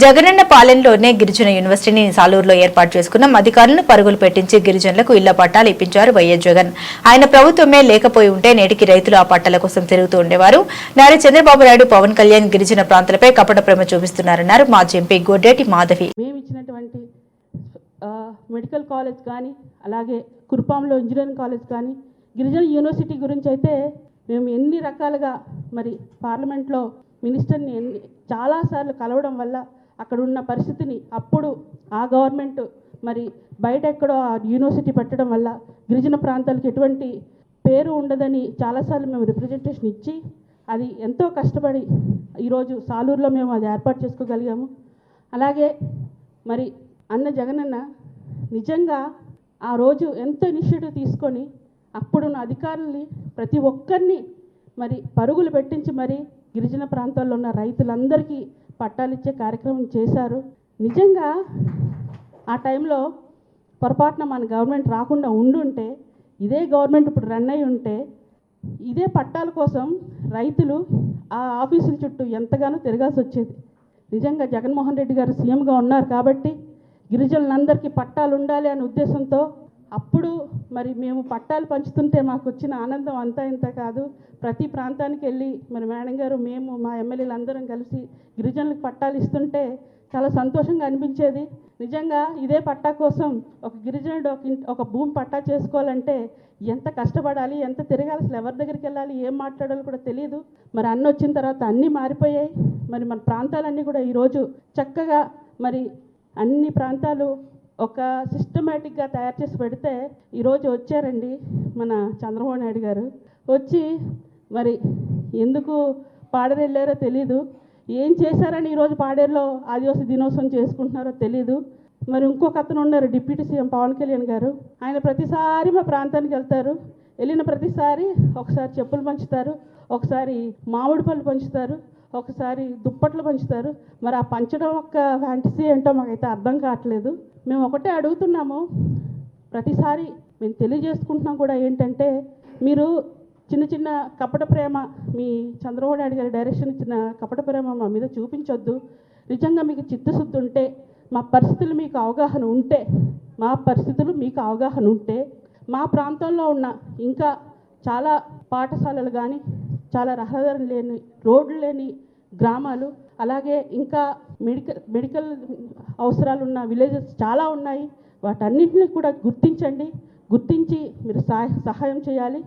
జగనన్న పాలెంలోనే గిరిజన యూనివర్సిటీని సాలూరులో ఏర్పాటు చేసుకున్నాం అధికారులను పరుగులు పెట్టించి గిరిజనులకు ఇళ్ళ పట్టాలు ఇప్పించారు వైఎస్ జగన్. ఆయన ప్రభుత్వమే లేకపోయి ఉంటే నేటికి రైతులు ఆ పట్టాల కోసం తిరుగుతూ ఉండేవారు. నారా చంద్రబాబు నాయుడు పవన్ కళ్యాణ్ గిరిజన ప్రాంతాలపై కపట ప్రేమ చూపిస్తున్నారన్నారు మాజీ ఎంపీ గొడ్డేటి మాధవి. మేము ఇచ్చినటువంటి మెడికల్ కాలేజ్ కానీ అలాగే కుర్పాంలో ఇంజనీరింగ్ కాలేజ్ కానీ గిరిజన యూనివర్సిటీ గురించి అయితే మేము ఎన్ని రకాలుగా మరి పార్లమెంట్లో మినిస్టర్ని ఎన్ని చాలాసార్లు కలవడం వల్ల అక్కడ ఉన్న పరిస్థితిని అప్పుడు ఆ గవర్నమెంట్ మరి బయట ఎక్కడో ఆ యూనివర్సిటీ పెట్టడం వల్ల గిరిజన ప్రాంతాలకు ఎటువంటి పేరు ఉండదని చాలాసార్లు మేము రిప్రజెంటేషన్ ఇచ్చి అది ఎంతో కష్టపడి ఈరోజు సాలూరులో మేము అది ఏర్పాటు చేసుకోగలిగాము. అలాగే మరి అన్న జగనన్న నిజంగా ఆ రోజు ఎంతో ఇనిషియేటివ్ తీసుకొని అప్పుడున్న అధికారుల్ని ప్రతి ఒక్కరిని మరి పరుగులు పెట్టించి మరి గిరిజన ప్రాంతాల్లో ఉన్న రైతులందరికీ పట్టాలు ఇచ్చే కార్యక్రమం చేశారు. నిజంగా ఆ టైంలో పొరపాటున మన గవర్నమెంట్ రాకుండా ఉండుంటే ఇదే గవర్నమెంట్ ఇప్పుడు రన్ అయి ఉంటే ఇదే పట్టాల కోసం రైతులు ఆ ఆఫీసుల చుట్టూ ఎంతగానో తిరగాల్సి వచ్చేది. నిజంగా జగన్మోహన్ రెడ్డి గారు సీఎంగా ఉన్నారు కాబట్టి గిరిజనులందరికీ పట్టాలు ఉండాలి అనే ఉద్దేశంతో అప్పుడు మరి మేము పట్టాలు పంచుతుంటే మాకు వచ్చిన ఆనందం అంతా ఇంత కాదు. ప్రతి ప్రాంతానికి వెళ్ళి మరి మేడం గారు మేము మా ఎమ్మెల్యేలు అందరం కలిసి గిరిజనులకు పట్టాలు ఇస్తుంటే చాలా సంతోషంగా అనిపించేది. నిజంగా ఇదే పట్టా కోసం ఒక గిరిజనుడు ఒక ఒక భూమి పట్టా చేసుకోవాలంటే ఎంత కష్టపడాలి ఎంత తిరగాలి అసలు ఎవరి దగ్గరికి వెళ్ళాలి ఏం మాట్లాడాలో కూడా తెలియదు మరి అన్న వచ్చిన తర్వాత అన్నీ మారిపోయాయి. మరి మన ప్రాంతాలన్నీ కూడా ఈరోజు చక్కగా మరి అన్ని ప్రాంతాలు ఒక సిస్టమేటిక్గా తయారు చేసి పెడితే ఈరోజు వచ్చారండి మన చంద్రబాబు నాయుడు గారు. వచ్చి మరి ఎందుకు పాడేరు వెళ్ళారో తెలీదు. ఏం చేశారని ఈరోజు పాడేరులో ఆదివాసీ దినోత్సవం చేసుకుంటున్నారో తెలీదు. మరి ఇంకొక అతను ఉన్నారు డిప్యూటీ సీఎం పవన్ కళ్యాణ్ గారు. ఆయన ప్రతిసారి మా ప్రాంతానికి వెళ్తారు. వెళ్ళిన ప్రతిసారి ఒకసారి చెప్పులు పంచుతారు. ఒకసారి మామిడి పళ్ళు పంచుతారు. ఒకసారి దుప్పట్లు పంచుతారు. మరి ఆ పంచడం ఒక ఫ్యాంటసీ ఏంటో మాకైతే అర్థం కావట్లేదు. మేము ఒకటే అడుగుతున్నాము. ప్రతిసారి మేము తెలియజేసుకుంటున్నాం కూడా ఏంటంటే మీరు చిన్న చిన్న కపట ప్రేమ మీ చంద్రబాబు నాయుడు గారి డైరెక్షన్ ఇచ్చిన కపట ప్రేమ మా మీద చూపించొద్దు. నిజంగా మీకు చిత్తశుద్ధి ఉంటే మా పరిస్థితులు మీకు అవగాహన ఉంటే మా పరిస్థితులు మీకు అవగాహన ఉంటే మా ప్రాంతంలో ఉన్న ఇంకా చాలా పాఠశాలలు కానీ చాలా రహదారులు లేని రోడ్లు లేని గ్రామాలు అలాగే ఇంకా మెడికల్ మెడికల్ అవసరాలు ఉన్న విలేజెస్ చాలా ఉన్నాయి. వాటన్నింటినీ కూడా గుర్తించండి. గుర్తించి మీరు సహాయం చేయాలి.